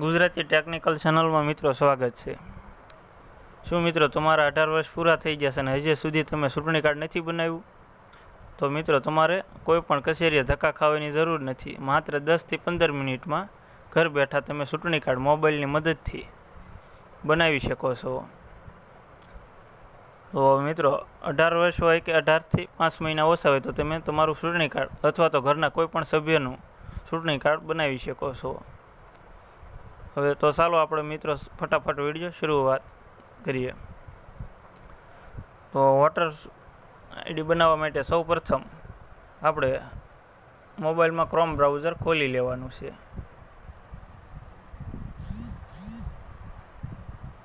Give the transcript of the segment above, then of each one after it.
Gujarati technical ચેનલમાં મિત્રો સ્વાગત છે. શું મિત્રો, તમારા અઢાર વર્ષ પૂરા થઈ ગયા છે અને હજી સુધી તમે ચૂંટણી કાર્ડ નથી બનાવ્યું? તો મિત્રો, તમારે કોઈ પણ કચેરીએ ધક્કા ખાવાની જરૂર નથી. માત્ર દસથી પંદર મિનિટમાં ઘર બેઠા તમે ચૂંટણી કાર્ડ મોબાઈલની મદદથી બનાવી શકો છો. તો મિત્રો, અઢાર વર્ષ હોય કે અઢારથી પાંચ મહિના ઓછા હોય તો તમે તમારું ચૂંટણી કાર્ડ અથવા તો ઘરના કોઈ પણ સભ્યનું ચૂંટણી કાર્ડ બનાવી શકો છો. હવે તો ચાલો આપણે મિત્રો ફટાફટ વીડિયો શરૂઆત કરીએ. તો વોટર આઈડી બનાવવા માટે સૌ પ્રથમ આપણે મોબાઈલમાં ક્રોમ બ્રાઉઝર ખોલી લેવાનું છે.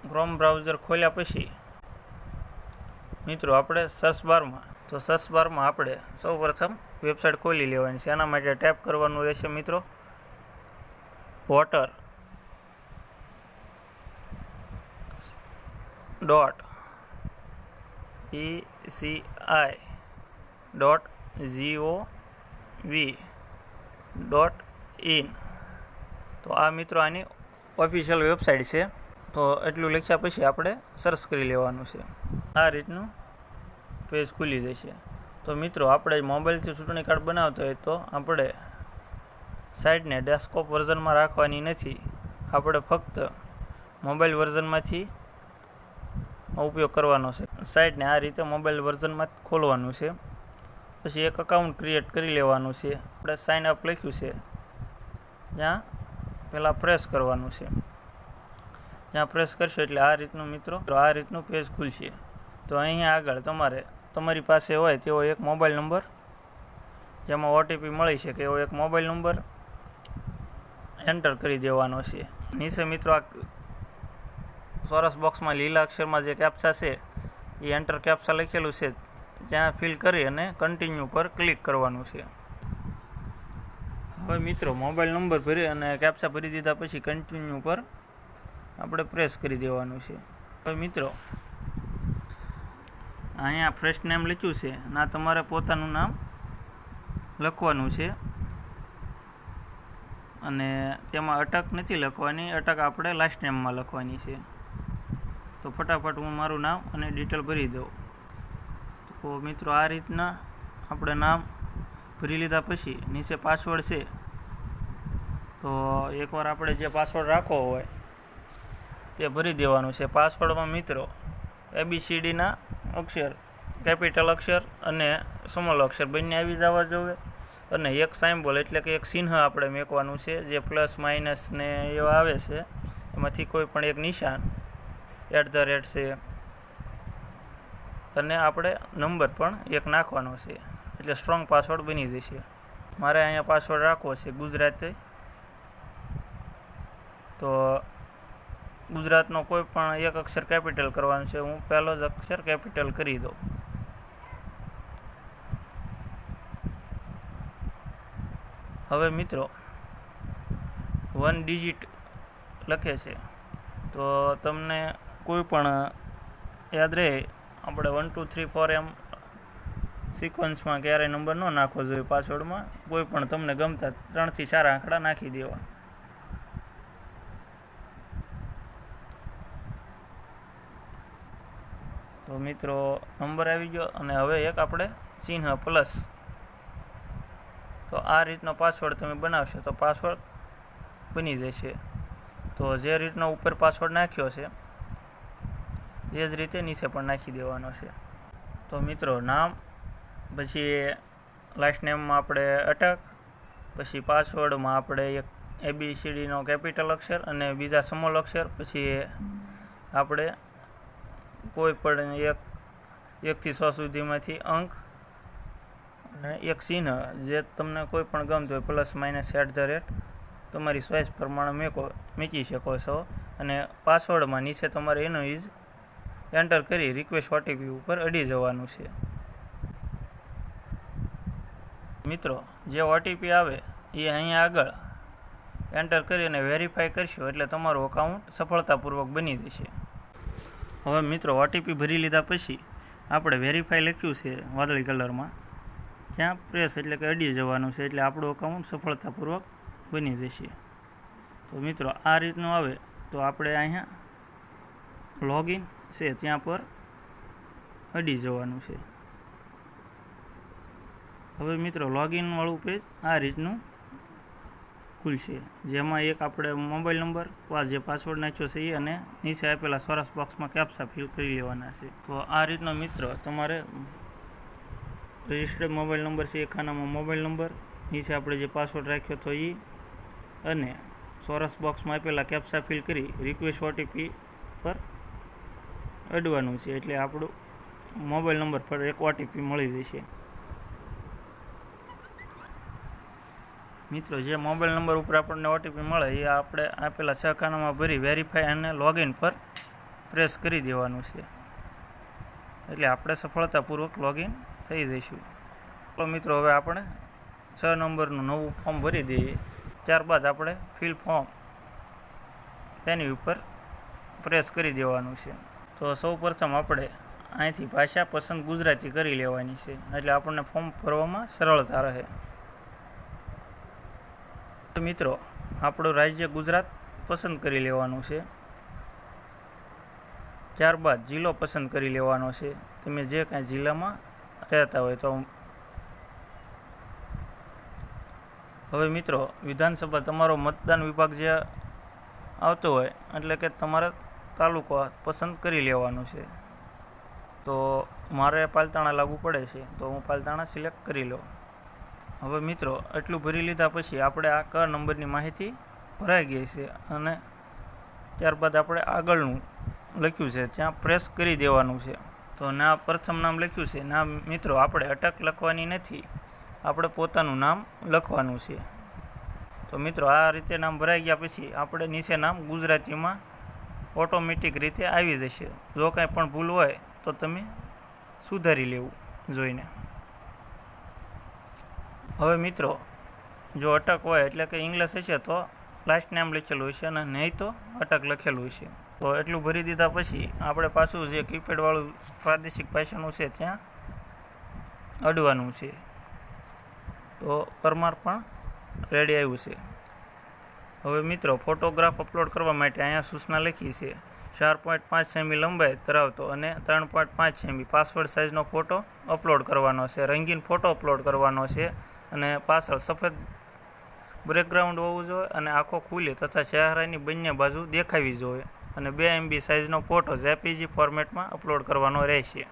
ક્રોમ બ્રાઉઝર ખોલ્યા પછી મિત્રો આપણે સર્ચ બારમાં તો સર્ચ બારમાં આપણે સૌ પ્રથમ વેબસાઇટ ખોલી લેવાની છે. એના માટે ટેપ કરવાનું રહેશે મિત્રો voter dot E C I dot gov dot in તો આ મિત્રો આની ઓફિશિયલ વેબસાઇટ છે. તો એટલું લખ્યા પછી આપણે સર્ચ કરી લેવાનું છે. આ રીતનું પેજ ખુલી જશે. તો મિત્રો, આપણે મોબાઈલથી ચૂંટણી કાર્ડ બનાવતો હોય તો આપણે સાઈડને ડેસ્કટોપ વર્ઝનમાં રાખવાની નથી. આપણે ફક્ત મોબાઈલ વર્ઝનમાંથી ઉપયોગ કરવાનો છે. સાઈડને આ રીતે મોબાઈલ વર્ઝનમાં ખોલવાનું છે. પછી એક અકાઉન્ટ ક્રિએટ કરી લેવાનું છે. આપણે સાઇન અપ લખ્યું છે. જ્યાં પહેલાં પ્રેસ કરવાનું છે. જ્યાં પ્રેસ કરશો એટલે આ રીતનું મિત્રો, આ રીતનું પેજ ખુલશે. તો અહીંયા આગળ તમારે, તમારી પાસે હોય તેવો એક મોબાઈલ નંબર જેમાં ઓટીપી મળી શકે એવો એક મોબાઈલ નંબર એન્ટર કરી દેવાનો છે. નીચે મિત્રો આ ચોરસ બોક્સમાં લીલા અક્ષરમાં જે કેપ્સા છે, એ એન્ટર કેપ્સા લખેલું છે, ત્યાં ફિલ કરી અને કન્ટિન્યુ પર ક્લિક કરવાનું છે. હવે મિત્રો મોબાઈલ નંબર ભરી અને કેપ્સા ભરી દીધા પછી કન્ટિન્યુ પર આપણે પ્રેસ કરી દેવાનું છે. હવે મિત્રો, અહીંયા ફર્સ્ટ નેમ લખ્યું છે ના તમારે પોતાનું નામ લખવાનું છે. અને તેમાં અટક નથી લખવાની, અટક આપણે લાસ્ટ નેમમાં લખવાની છે. તો ફટાફટ હું મારું નામ અને ડિટેલ ભરી દઉં. તો મિત્રો, આ રીતના આપણે નામ ભરી લીધા પછી નીચે પાસવર્ડ છે. તો એકવાર આપણે જે પાસવર્ડ રાખવો હોય, તે ભરી દેવાનું છે. પાસવર્ડમાં મિત્રો એબીસીડીના અક્ષર કેપિટલ અક્ષર અને સ્મોલ અક્ષર બંને આવી જવા જોઈએ. અને એક સાઇમ્બોલ એટલે કે એક ચિહ્ન આપણે મેકવાનું છે. જે પ્લસ માઇનસ ને એવા આવે છે. એમાંથી કોઈ પણ એક નિશાન એટ ધ રેટ છે. અને આપણે નંબર પણ એક નાખવાનો છે. એટલે સ્ટ્રોંગ પાસવર્ડ બની જશે. મારે અહીંયા પાસવર્ડ રાખવો છે ગુજરાતી. તો ગુજરાતનો કોઈ પણ એક અક્ષર કેપિટલ કરવાનો છે. હું પહેલો જ અક્ષર કેપિટલ કરી દઉં. હવે મિત્રો વન ડિજિટ લખે છે. તો તમને કોઈ પણ યાદ રહે, આપણે વન ટુ થ્રી ફોર એમ સિક્વન્સમાં ક્યારેય નંબર ન નાખવો જોઈએ પાસવર્ડમાં કોઈ પણ તમને ગમતા ત્રણથી ચાર આંકડા નાખી દેવા તો મિત્રો નંબર આવી ગયો અને હવે એક આપણે ચિહ્ન પ્લસ તો આ રીતનો પાસવર્ડ તમે બનાવશો તો પાસવર્ડ બની જશે. તો જે રીતનો ઉપર પાસવર્ડ નાખ્યો છે એ જ રીતે નીચે પણ નાખી દેવાનો છે. તો મિત્રો, નામ, પછી લાસ્ટ નેમમાં આપણે અટક પછી પાસવર્ડમાં આપણે એક એબીસીડીનો કેપિટલ અક્ષર અને બીજા સમોલ અક્ષર, પછી આપણે કોઈ પણ એક એકથી સો સુધીમાંથી અંક અને એક ચિહ્ન, જે તમને કોઈ પણ ગમતું હોય plus minus at the rate તમારી ચોઈસ પ્રમાણે મેકો, મૂકી શકો છો. અને પાસવર્ડમાં નીચે તમારે એનો ઇઝ એન્ટર કરી રિક્વેસ્ટ ઓટીપી ઉપર અડી જવાનું છે. મિત્રો, જે ઓટીપી આવે, એ અહીંયા આગળ એન્ટર કરી અને વેરીફાઈ કરશો એટલે તમારું અકાઉન્ટ સફળતાપૂર્વક બની જશે. હવે મિત્રો ઓટીપી ભરી લીધા પછી આપણે વેરીફાઈ લખ્યું છે વાદળી કલરમાં. ત્યાં પ્રેસ એટલે કે અડી જવાનું છે એટલે આપણું અકાઉન્ટ સફળતાપૂર્વક બની જશે. તો મિત્રો, આ રીતનું આવે તો આપણે અહીંયા લોગિન છે, ત્યાં પર અડી જવાનું છે. હવે મિત્રો લોગિનવાળું પેજ આ રીતનું ખુલશે. જેમાં એક આપણે મોબાઈલ નંબર વા જે પાસવર્ડ નાખ્યો છે એ અને નીચે આપેલા સરસ બોક્સમાં કેપ્સા ફિલ કરી લેવાના છે. તો આ રીતનો મિત્ર, તમારે રજિસ્ટર્ડ મોબાઈલ નંબર છે એ ખાનામાં મોબાઈલ નંબર નીચે આપણે જે પાસવર્ડ રાખ્યો હતો એ અને ચોરસ બોક્સમાં આપેલા કેપ્સા ફિલ કરી રિક્વેસ્ટ ઓટીપી પર અડવાનું છે એટલે આપણું મોબાઈલ નંબર પર એક ઓટીપી મળી જશે. મિત્રો, જે મોબાઈલ નંબર ઉપર આપણને ઓટીપી મળે, એ આપણે આપેલા ખાનામાં ભરી વેરીફાઈ અને લોગિન પર પ્રેસ કરી દેવાનું છે. એટલે આપણે સફળતાપૂર્વક લોગિન થઈ જઈશું. તો મિત્રો, હવે આપણે છ નંબરનું નવું ફોર્મ ભરી દઈએ. ત્યારબાદ આપણે ફિલ ફોર્મ તેની ઉપર પ્રેસ કરી દેવાનું છે. તો સૌ પ્રથમ આપણે અહીંથી ભાષા પસંદ ગુજરાતી કરી લેવાની છે. એટલે આપણને ફોર્મ ભરવામાં સરળતા રહે. મિત્રો, આપણું રાજ્ય ગુજરાત પસંદ કરી લેવાનું છે. ત્યારબાદ જિલ્લો પસંદ કરી લેવાનો છે. તમે જે કાંઈ જિલ્લામાં રહેતા હોય તો હવે મિત્રો, વિધાનસભા તમારો મતદાન વિભાગ જે આવતો હોય, એટલે કે તમારે તાલુકો પસંદ કરી લેવાનું છે. તો મારે પાલતાણા લાગુ પડે છે, તો હું પાલતાણા સિલેક્ટ કરી લઉં. હવે મિત્રો એટલું ભરી લીધા પછી આપણે આ ક નંબરની માહિતી ભરાઈ ગઈ છે અને ત્યારબાદ આપણે આગળનું લખ્યું છે, ત્યાં પ્રેસ કરી દેવાનું છે. તો ના પ્રથમ નામ લખ્યું છે, ના મિત્રો, આપણે અટક લખવાની નથી. આપણે પોતાનું નામ લખવાનું છે. તો મિત્રો, આ રીતે નામ ભરાઈ ગયા પછી આપણે નીચે નામ ગુજરાતીમાં ઓટોમેટિક રીતે આવી જશે. જો કાંઈ પણ ભૂલ હોય, તો તમે સુધારી લેવું જોઈને. હવે મિત્રો, જો અટક હોય એટલે કે ઇંગ્લિશ હશે, તો લાસ્ટ નેમ લખેલું હશે અને નહીં તો અટક લખેલું હશે. તો એટલું ભરી દીધા પછી આપણે પાછું જે કીપેડવાળું પ્રાદેશિક ભાષાનું છે, ત્યાં અડવાનું છે. તો પરમાર પણ રેડી આવ્યું છે. હવે મિત્રો, ફોટોગ્રાફ અપલોડ કરવા માટે અહીંયા સૂચના લખી છે. ચાર પોઈન્ટ પાંચ સેમી લંબાઈ ધરાવતો અને ત્રણ પોઈન્ટ પાંચ સેમી પાસવર્ડ સાઇઝનો ફોટો અપલોડ કરવાનો છે. રંગીન ફોટો અપલોડ કરવાનો છે અને પાછળ સફેદ બ્રેકગ્રાઉન્ડ હોવું જોઈએ અને આંખો ખુલ્લી તથા ચહેરાની બંને બાજુ દેખાવી જોઈએ અને બે એમબી સાઇઝનો ફોટો જેપીજી ફોર્મેટમાં અપલોડ કરવાનો રહેશે.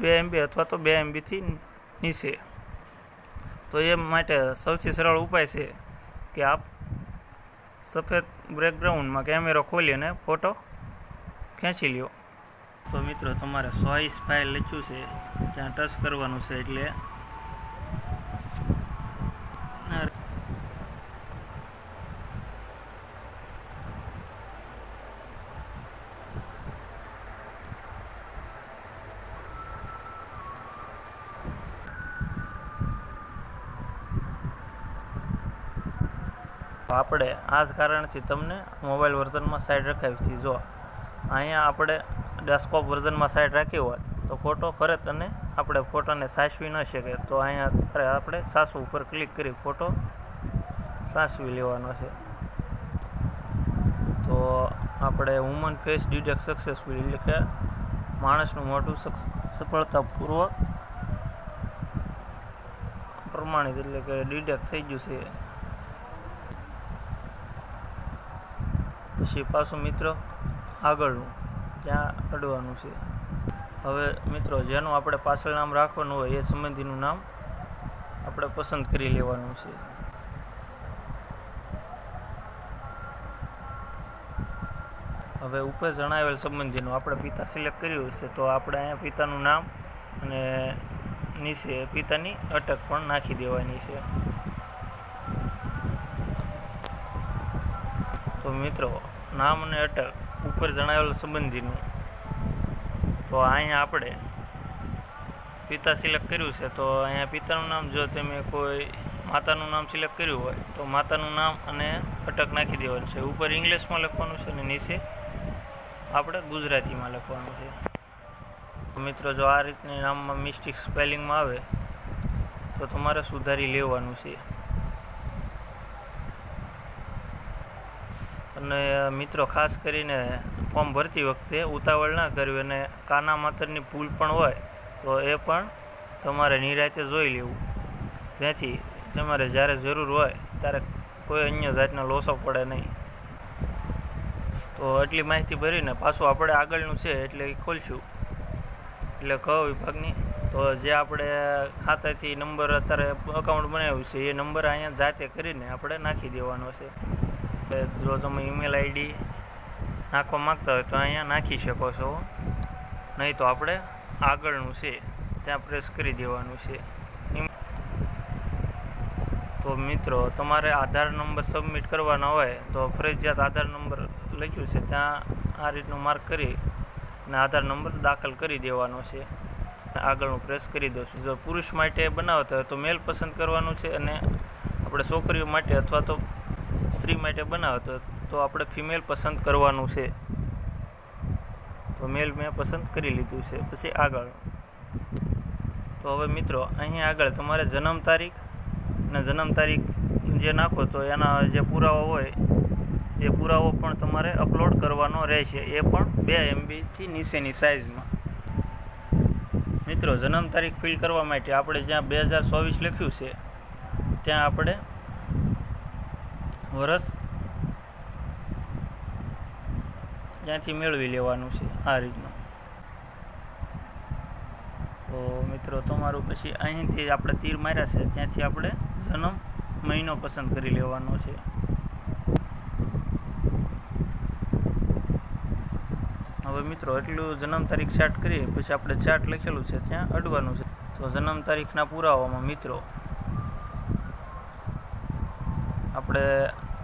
બે એમબી અથવા તો બે એમબીથી નીચે. તો એ માટે સૌથી સરળ ઉપાય છે કે આપ સફેદ બ્રેકગ્રાઉન્ડમાં કેમેરો ખોલી અને ફોટો ખેંચી લ્યો. તો મિત્રો, તમારે સોઈસ ફાઇલ લખ્યું છે, જ્યાં ટચ કરવાનું છે એટલે આપણે આ જ કારણથી તમને મોબાઈલ વર્ઝનમાં સાઈડ રખાવી હતી. જો અહીંયા આપણે ડેસ્કટોપ વર્ઝનમાં સાઈડ રાખી હોત, તો ફોટો ફરત અને આપણે ફોટોને સાચવી ન શકે તો અહીંયા આપણે સાસુ ઉપર ક્લિક કરી ફોટો સાચવી લેવાનો છે. તો આપણે વુમન ફેસ ડિટેક્ટ સક્સેસફુલ એટલે કે માણસનું મોટું સફળતાપૂર્વક પ્રમાણિત એટલે કે ડિટેક્ટ થઈ ગયું છે. પછી પાછું મિત્રો આગળનું ત્યાં અડવાનું છે? હવે મિત્રો, જેનું આપણે પાછળ નામ રાખવાનું હોય એ સંબંધીનું નામ આપણે પસંદ કરી લેવાનું છે. હવે ઉપર જણાવેલ સંબંધીનું આપણે પિતા સિલેક્ટ કર્યું છે તો આપણે અહીંયા પિતાનું નામ અને નીચે પિતાની અટક પણ નાખી દેવાની છે. તો મિત્રો, નામ અને અટક ઉપર જણાવેલ સંબંધીનું. તો અહીંયા આપણે પિતા સિલેક્ટ કર્યું છે, તો અહીંયા પિતાનું નામ જો તમે કોઈ માતાનું નામ સિલેક્ટ કર્યું હોય, તો માતાનું નામ અને અટક નાખી દેવાનું છે. ઉપર ઇંગ્લિશમાં લખવાનું છે અને નીચે આપણે ગુજરાતીમાં લખવાનું છે. મિત્રો, જો આ રીતની નામમાં મિસ્ટેક સ્પેલિંગમાં આવે, તો તમારે સુધારી લેવાનું છે. અને મિત્રો ખાસ કરીને ફોર્મ ભરતી વખતે ઉતાવળ ના કરવી અને કાના માતરની ભૂલ પણ હોય, તો એ પણ તમારે નિરાતે જોઈ લેવું. જેથી તમારે જ્યારે જરૂર હોય ત્યારે કોઈ અન્ય જાતના લોસો પડે નહીં. તો એટલી માહિતી ભરીને પાછું આપણે આગળનું છે એટલે એ ખોલશું. એટલે ક વિભાગની? તો જે આપણે ખાતાથી નંબર અત્યારે અકાઉન્ટ બનાવ્યું છે, એ નંબર અહીંયા જાતે કરીને આપણે નાખી દેવાનો છે. જો તમે ઈમેલ આઈડી નાખવા માગતા હોય તો અહીંયા નાખી શકો છો. નહીં તો આપણે આગળનું છે, ત્યાં પ્રેસ કરી દેવાનું છે. તો મિત્રો, તમારે આધાર નંબર સબમિટ કરવાના હોય તો ફરજિયાત આધાર નંબર લખ્યું છે, ત્યાં આ રીતનું માર્ક કરી અને આધાર નંબર દાખલ કરી દેવાનો છે. આગળનું પ્રેસ કરી દઉં જો પુરુષ માટે બનાવતા હોય તો મેલ પસંદ કરવાનું છે અને આપણે છોકરીઓ માટે અથવા તો સ્ત્રી માટે બનાવતો તો આપણે ફિમેલ પસંદ કરવાનું છે. તો મેલ મેં પસંદ કરી લીધું છે, પછી આગળ. તો હવે મિત્રો, અહીં આગળ તમારે જન્મ તારીખ અને જન્મ તારીખ જે નાખો તો એના જે પુરાવો હોય, એ પુરાવો પણ તમારે અપલોડ કરવાનો રહેશે. એ પણ બે એમબીથી નીચેની સાઇઝમાં મિત્રો, જન્મ તારીખ ફિલ કરવા માટે આપણે જ્યાં બે હજાર ચોવીસ લખ્યું છે, ત્યાં આપણે વરસ ત્યાંથી મેળવી લેવાનું છે આ રીતનું. તો મિત્રો, તમારું પછી અહીંથી આપણે તીર માર્યા છે, ત્યાંથી આપણે જન્મ મહિનો પસંદ કરી લેવાનો છે. હવે મિત્રો, એટલું જન્મ તારીખ ચાર્ટ કરીએ, પછી આપણે ચાર્ટ લખેલું છે, ત્યાં અડવાનું છે. તો જન્મ તારીખના પુરાવામાં મિત્રો, આપણે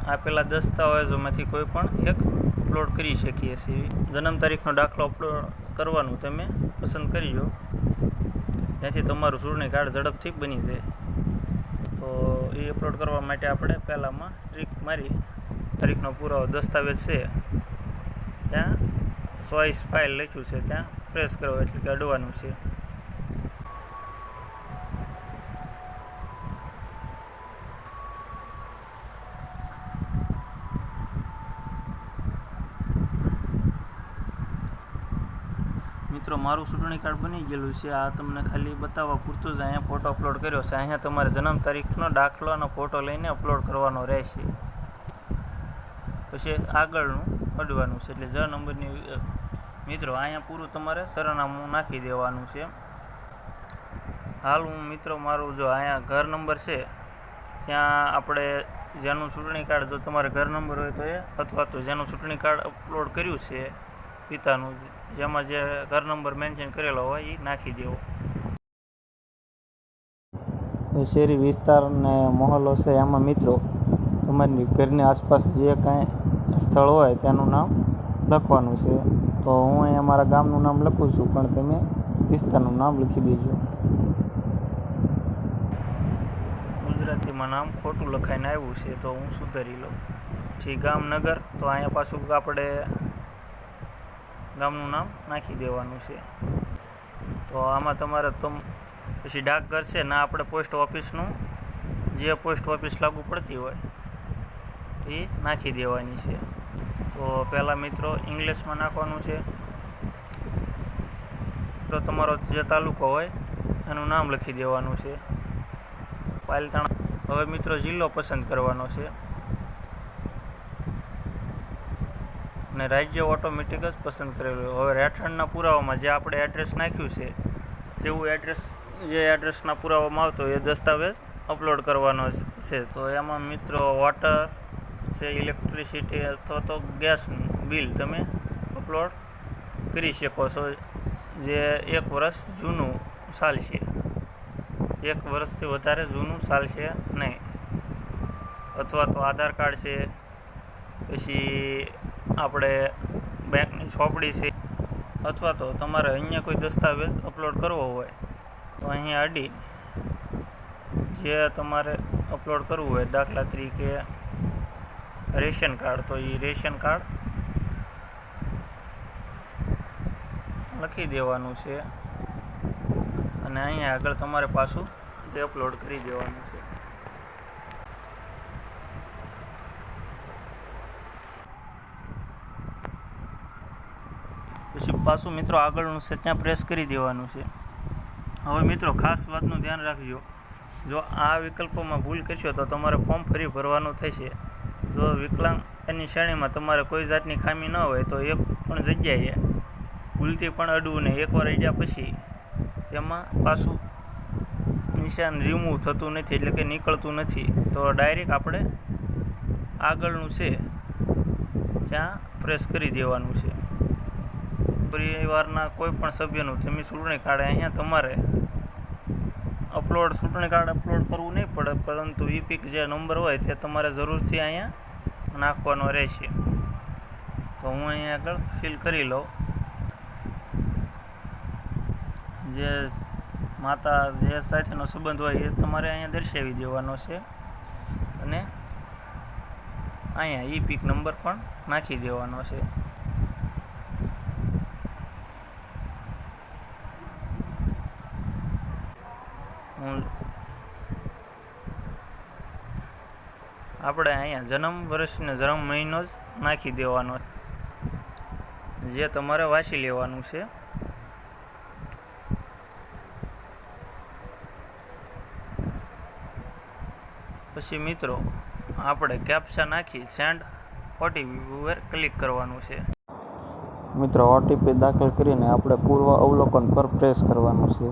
આપેલા દસ્તાવેજોમાંથી કોઈ પણ એક અપલોડ કરી શકીએ છીએ. જન્મ તારીખનો દાખલો અપલોડ કરવાનું તમે પસંદ કરીજો. ત્યાંથી તમારું ચૂંટણી કાર્ડ ઝડપથી બની જાય. તો એ અપલોડ કરવા માટે આપણે પહેલાંમાં ટ્રીક મારી. તારીખનો પુરાવો દસ્તાવેજ છે. ત્યાં ચોઈસ ફાઇલ લખ્યું છે. ત્યાં પ્રેસ કરો એટલે કે અડવાનું છે મિત્રો મારું ચૂંટણી કાર્ડ બની ગયેલું છે. આ તમને ખાલી બતાવવા પૂરતું જ અહીંયા ફોટો અપલોડ કર્યો છે. અહીંયા તમારે જન્મ તારીખનો દાખલો અને ફોટો લઈને અપલોડ કરવાનો રહેશે. પછી આગળનું અડવાનું છે. એટલે જ નંબરની મિત્રો, અહીંયા પૂરું તમારે સરનામું નાખી દેવાનું છે. હાલ હું, મિત્રો, મારું જો અહીંયા ઘર નંબર છે, ત્યાં આપણે જેનું ચૂંટણી કાર્ડ, જો તમારે ઘર નંબર હોય તો એ અથવા તો જેનું ચૂંટણી કાર્ડ અપલોડ કર્યું છે પિતાનું જેમાં જે ઘર નંબર મેન્શન કરેલો હોય એ નાખી દેવો. શહેરી વિસ્તાર ને મહોલ્લો છે એમાં મિત્રો તમારી ઘરની આસપાસ જે કાંઈ સ્થળ હોય તેનું નામ લખવાનું છે. તો હું અહીંયા મારા ગામનું નામ લખું છું પણ તમે વિસ્તારનું નામ લખી દેજો. ગુજરાતીમાં નામ ખોટું લખાઈને આવ્યું છે તો હું સુધારી લઉં. પછી ગામનગર તો અહીંયા પાછું આપણે ગામનું નામ નાખી દેવાનું છે. તો આમાં તમારે તો પછી ડાકઘર છે ના આપણે પોસ્ટ ઓફિસનું જે પોસ્ટ ઓફિસ લાગુ પડતી હોય એ નાખી દેવાની છે. તો પહેલાં મિત્રો ઇંગ્લિશમાં નાખવાનું છે. તો તમારો જે તાલુકો હોય એનું નામ લખી દેવાનું છે. પાલતાણા હવે મિત્રો જિલ્લો પસંદ કરવાનો છે. અને રાજ્ય ઓટોમેટિક જ પસંદ કરેલું હવે રહેઠાણના પુરાવામાં જે આપણે એડ્રેસ નાખ્યું છે તેવું એડ્રેસ જે એડ્રેસના પુરાવામાં આવતો એ દસ્તાવેજ અપલોડ કરવાનો છે. તો એમાં મિત્રો વોટર છે ઇલેક્ટ્રિસિટી અથવા તો ગેસ બિલ તમે અપલોડ કરી શકો છો, જે એક વર્ષ જૂનું ચાલશે. એક વર્ષથી વધારે જૂનું ચાલશે નહીં. અથવા તો આધાર કાર્ડ છે, પછી આપણે બેંકની ચોપડી છે, અથવા તો તમારે અહીંયા કોઈ દસ્તાવેજ અપલોડ કરવો હોય, તો અહીંયા આડી જે તમારે અપલોડ કરવું હોય, દાખલા તરીકે રેશન કાર્ડ, તો એ રેશન કાર્ડ લખી દેવાનું છે. અને અહીંયા આગળ તમારે પાછું તે અપલોડ કરી દેવાનું છે. પાછું મિત્રો આગળનું છે, ત્યાં પ્રેસ કરી દેવાનું છે. હવે મિત્રો ખાસ વાતનું ધ્યાન રાખજો. જો આ વિકલ્પોમાં ભૂલ કરશો તો તમારે ફોર્મ ફરી ભરવાનું થશે. જો વિકલાંગની શ્રેણીમાં તમારે કોઈ જાતની ખામી ન હોય તો એક પણ જગ્યાએ ભૂલથી પણ અડવું નહીં એકવાર અડ્યા પછી તેમાં પાછું નિશાન રિમૂવ થતું નથી, એટલે કે નીકળતું નથી. તો ડાયરેક્ટ આપણે આગળનું છે, ત્યાં પ્રેસ કરી દેવાનું છે. પરિવારના કોઈ પણ સભ્યનું તેમની ચૂંટણી કાર્ડ અહીંયા તમારે અપલોડ, ચૂંટણી કાર્ડ અપલોડ કરવું નહીં પડે, પરંતુ ઈ પીક જે નંબર હોય તે તમારે જરૂરથી અહીંયા નાખવાનો રહેશે. તો હું અહીંયા આગળ ફિલ કરી લઉં. જે માતા, જે સાથેનો સંબંધ હોય એ તમારે અહીંયા દર્શાવી દેવાનો છે. અને અહીંયા ઈ પીક નંબર પણ નાખી દેવાનો છે. હું આપણે અહીંયા જન્મ વર્ષને જન્મ મહિનો જ નાખી દેવાનો જે તમારે વાંચી લેવાનું છે. પછી મિત્રો, આપણે કેપ્સા નાખી સેન્ડ ઓટીપી ઉપર ક્લિક કરવાનું છે. મિત્રો ઓટીપી દાખલ કરીને આપણે પૂર્વ અવલોકન પર પ્રેસ કરવાનું છે.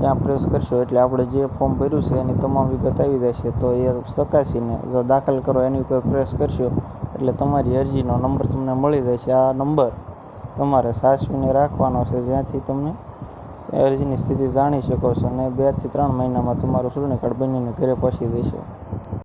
ત્યાં પ્રેસ કરશો એટલે આપણે જે ફોર્મ ભર્યું છે એની તમામ વિગત આવી જશે. તો એ ચકાસીને જો દાખલ કરો એની ઉપર પ્રેસ કરશો એટલે તમારી અરજીનો નંબર તમને મળી જશે. આ નંબર તમારે સાચવીને રાખવાનો છે. જ્યાંથી તમને અરજીની સ્થિતિ જાણી શકો છો અને બેથી ત્રણ મહિનામાં તમારું ચૂંટણી કાર્ડ બનીને ઘરે પહોંચી જશે.